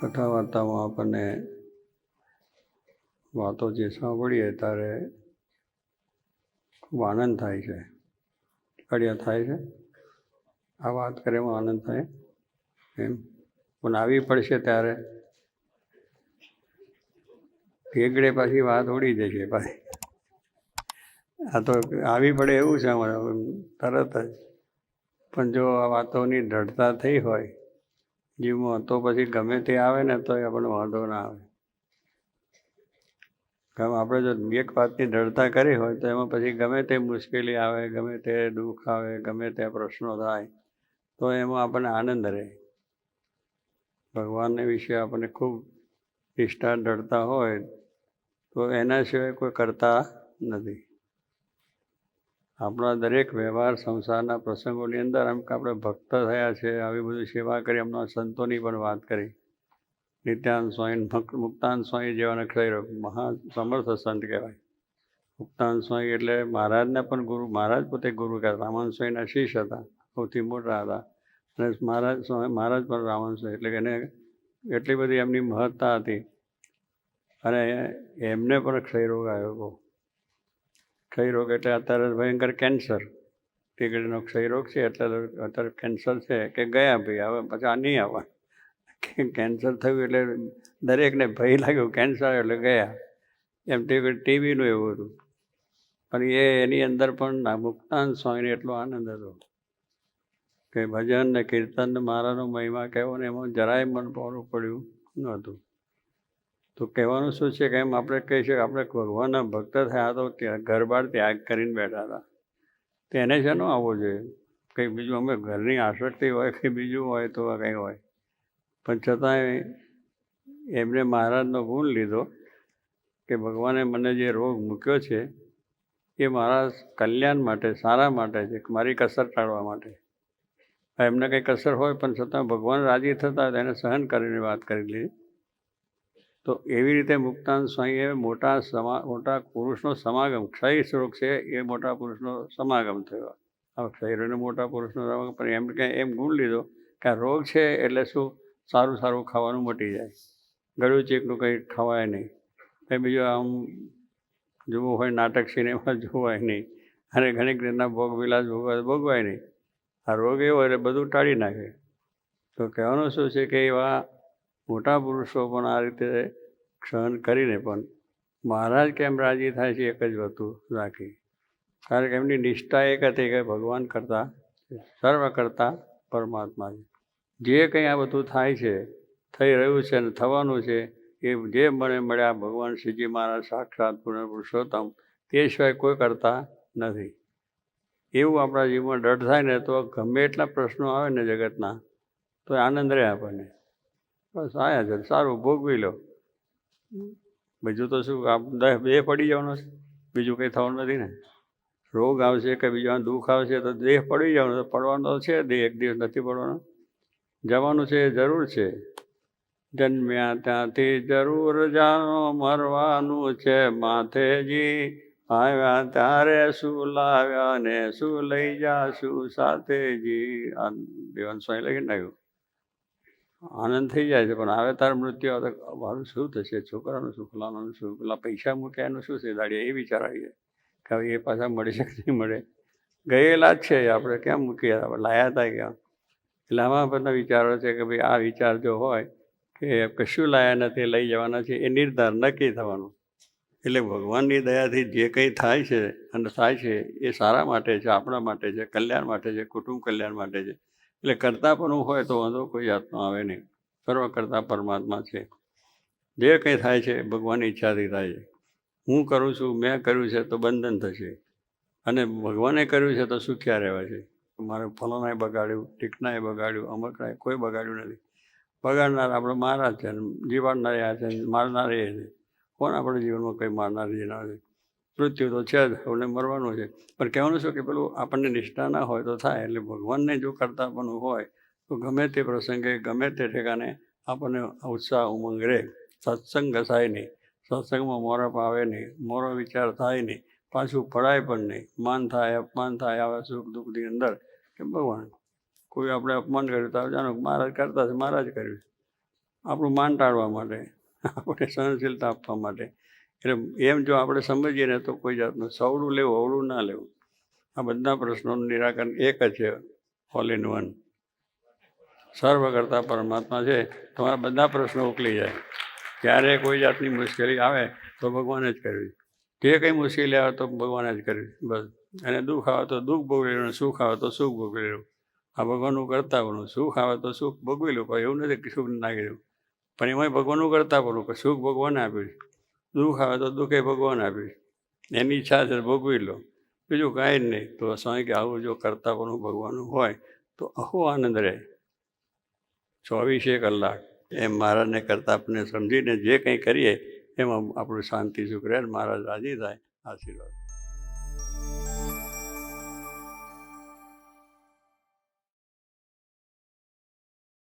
કથા વાર્તામાં આપણને વાતો જે સાંભળીએ ત્યારે ખૂબ આનંદ થાય છે. અડિયા થાય છે. આ વાત કરવામાં આનંદ થાય એમ. પણ આવી પડશે ત્યારે ભેગડે પાછી વાત ઉડી જશે પાછી. આ તો આવી પડે એવું છે અમારે, તરત જ. પણ જો આ વાતોની દ્રઢતા થઈ હોય જીવમાં તો પછી ગમે તે આવે ને તો આપણને વાંધો ના આવે. ગમે આપણે જો એક વાતની દ્રઢતા કરી હોય તો એમાં પછી ગમે તે મુશ્કેલી આવે, ગમે તે દુઃખ આવે, ગમે તે પ્રશ્નો થાય, તો એમાં આપણને આનંદ રહે. ભગવાનને વિશે આપણને ખૂબ નિષ્ઠા, દ્રઢતા હોય તો એના સિવાય કોઈ કરતા નથી. આપણા દરેક વ્યવહાર, સંસારના પ્રસંગોની અંદર એમ કે આપણે ભક્ત થયા છે, આવી બધી સેવા કરી, એમના સંતોની પણ વાત કરી. નિત્યાન સ્વામી ભક્ત મુક્તાન સ્વામી જેવા નક્ષરો મહા સમર્થ સંત કહેવાય. મુક્તાન સ્વામી એટલે મહારાજને પણ ગુરુ, મહારાજ પોતે ગુરુ કહેતા રામાન સ્વામીના શિષ્ય હતા, સૌથી મોટા હતા. અને મહારાજ સ્વામી, મહારાજ પણ રામાનંદ સ્વામી, એટલે કે એને એટલી બધી એમની મહત્તા હતી. અને એમને પણ ક્ષયરોગ આવ્યો બહુ. ક્ષયરોગ એટલે અત્યારે ભયંકર કેન્સર ટીકડીનો ક્ષયરોગ છે એટલે અત્યારે કેન્સર છે કે ગયા ભાઈ, હવે પછી આ નહીં આવવા કેન્સર થયું એટલે દરેકને ભય લાગ્યો કેન્સર એટલે ગયા. એમ ટીવીનું એવું હતું. પણ એ એની અંદર પણ મુક્તાન સ્વામીને એટલો આનંદ હતો કે ભજન ને કીર્તન ને મારાનો મહિમા કહેવો ને એમાં જરાય મન પાડવું પડ્યું નહોતું. તો કહેવાનું શું છે કે એમ આપણે કહી શકીએ, આપણે ભગવાનના ભક્ત થયા તો ત્યાં બાર ત્યાગ કરીને બેઠા હતા. તેને છે નો આવવો જોઈએ. કંઈ બીજું અમે ઘરની આસક્તિ હોય કે બીજું હોય તો કંઈ હોય. પણ છતાંય એમને મહારાજનો ગુણ લીધો કે ભગવાને મને જે રોગ મૂક્યો છે, એ મારા કલ્યાણ માટે, સારા માટે છે, મારી કસર ટાળવા માટે. એમને કંઈ કસર હોય પણ છતાં ભગવાન રાજી થતા એને સહન કરીને વાત કરી લીધી. તો એવી રીતે મુક્તાન સ્વામીએ મોટા સમા, મોટા પુરુષનો સમાગમ, ક્ષય સ્વરૂપ છે એ મોટા પુરુષનો સમાગમ થયો. આ ક્ષયરોને મોટા પુરુષનો સમાગમ, પણ એમ કે, એમ ગુણ લીધો કે આ રોગ છે એટલે શું? સારું સારું ખાવાનું મટી જાય. ગળું ચેકનું કંઈ ખવાય નહીં. કંઈ બીજું આમ જોવું હોય નાટક સિનેમા જોવાય નહીં. અને ઘણી રીતના ભોગ વિલાસ ભોગવાય ભોગવાય નહીં. આ રોગ એવો એટલે બધું ટાળી નાખે. તો કહેવાનું શું છે કે એવા મોટા પુરુષો પણ આ રીતે સહન કરીને પણ મહારાજ કેમ રાજી થાય છે એક જ વસ્તુ રાખી. કારણ કે એમની નિષ્ઠા એક હતી કે ભગવાન કરતાં, સર્વ કરતાં પરમાત્મા જે કંઈ આ બધું થાય છે, થઈ રહ્યું છે અને થવાનું છે, એ જે મને મળ્યા ભગવાન શ્રીજી મહારાજ સાક્ષાત પૂર્ણ પુરુષોત્તમ, તે સિવાય કોઈ કરતા નથી. એવું આપણા જીવનમાં ડર થાય ને તો ગમે એટલા પ્રશ્નો આવે ને જગતના, તો આનંદ રહે આપણને. બસ આયા છે સારું ભોગવી લો. બીજું તો શું આપ દેહ પડી જવાનો છે બીજું કંઈ થવાનું નથી ને. રોગ આવશે કે બીજું દુઃખ આવશે તો દેહ પડી જવાનો પડવાનો તો છે દેહ એક દિવસ નથી પડવાનો. જવાનું છે જરૂર છે. જન્મ્યા ત્યાંથી જરૂર જાણો મરવાનું છે માથેજી. આવ્યા ત્યારે શું લાવ્યા ને શું લઈ જાશું સાથેજી આ દેવાન સ્વાઈ લખી નાખ્યું આનંદ થઈ જાય છે. પણ આવે તાર મૃત્યુ આવે તો મારું શું થશે? છોકરાનું શું? ફલાણાનું શું? પેલા પૈસા મૂક્યા એનું શું છે? દાડી એ વિચાર આવી જાય. કે હવે એ પાછા મળી શકે નહીં મળે. ગયેલા જ છે આપણે. કેમ આપણે લાયા હતા ક્યાં? એટલે આમાં બધા વિચારો છે કે ભાઈ, આ વિચાર જો હોય કે કશું લાયા નથી, લઈ જવાના છે, એ નિર્ધાર નક્કી થવાનું. એટલે ભગવાનની દયાથી જે કંઈ થાય છે અને થાય છે, એ સારા માટે છે, આપણા માટે છે, કલ્યાણ માટે છે, કુટુંબ કલ્યાણ માટે છે. એટલે કરતાપણું હોય તો વાંધો, કોઈ જાતનો આવે નહીં. સર્વ કરતા પરમાત્મા છે. જે કંઈ થાય છે, ભગવાનની ઈચ્છાથી થાય છે. હું કરું છું, મેં કર્યું છે, તો બંધન થશે. અને ભગવાને કર્યું છે, તો સુખ્યા રહેવા છે? મારે ફલાણાએ બગાડ્યું, ટીકનાએ બગાડ્યું અમકનાએ કોઈ બગાડ્યું નથી. બગાડનાર આપણો મહારાજ છે, જીવાડનાર આ છે, મારનાર એ છે. કોણ આપણે જીવનમાં કંઈ મારનાર જે ના છે મૃત્યુ તો છે જ આપણે મરવાનું છે. પણ કહેવાનું શું કે પેલું આપણને નિષ્ઠા ના હોય તો થાય, એટલે ભગવાનને જો કરતા પણ હોય, તો ગમે તે પ્રસંગે, ગમે તે ઠેકાને આપણને ઉત્સાહ ઉમંગ રહે. સત્સંગ ઘસાય નહીં. સત્સંગમાં મોરપ આવે નહીં, મોરો વિચાર થાય નહીં, પાછું પડાય પણ નહીં. માન થાય, અપમાન થાય, આવે સુખ દુઃખની અંદર. કે ભગવાન, કોઈ આપણે અપમાન કર્યું તો જાણો મહારાજ કરતા છે, મહારાજ કર્યું આપણું માન ટાળવા માટે આપણે સહનશીલતા આપવા માટે. એટલે એમ જો આપણે સમજીએ ને તો કોઈ જાતનું સવડું લેવું, અવળું ના લેવું. આ બધા પ્રશ્નોનું નિરાકરણ એક જ છે ઓલ ઇન વન સર્વ કરતા પરમાત્મા છે. તમારા બધા પ્રશ્નો ઉકલી જાય. ક્યારે કોઈ જાતની મુશ્કેલી આવે તો ભગવાને જ કરવી. તે કંઈ મુશ્કેલી આવે તો ભગવાને જ કરવી. બસ. અને દુઃખ આવે તો દુઃખ ભોગવી લેવું સુખ આવે તો સુખ ભોગવી લેવું આ ભગવાનનું કરતા બનવું સુખ આવે તો સુખ ભોગવી લેવું પણ એવું નથી કે સુખ નાખી દેવું પણ એમાંય ભગવાનનું કરતા બનવું કે સુખ ભગવાને આપ્યું છે. દુઃખ આવે તો દુઃખે ભગવાન આપીશ એની ઈચ્છા છે ભોગવી લો. બીજું કાંઈ જ નહીં. તો સ્વામી કે આવું જો કરતા પણ ભગવાનનું હોય તો અહો આનંદ રહે. ચોવીસે કલાક એમ મહારાજને કરતાં આપણે સમજીને જે કંઈ કરીએ એમાં આપણું શાંતિ સુખ રહે મહારાજ રાજી થાય. આશીર્વાદ.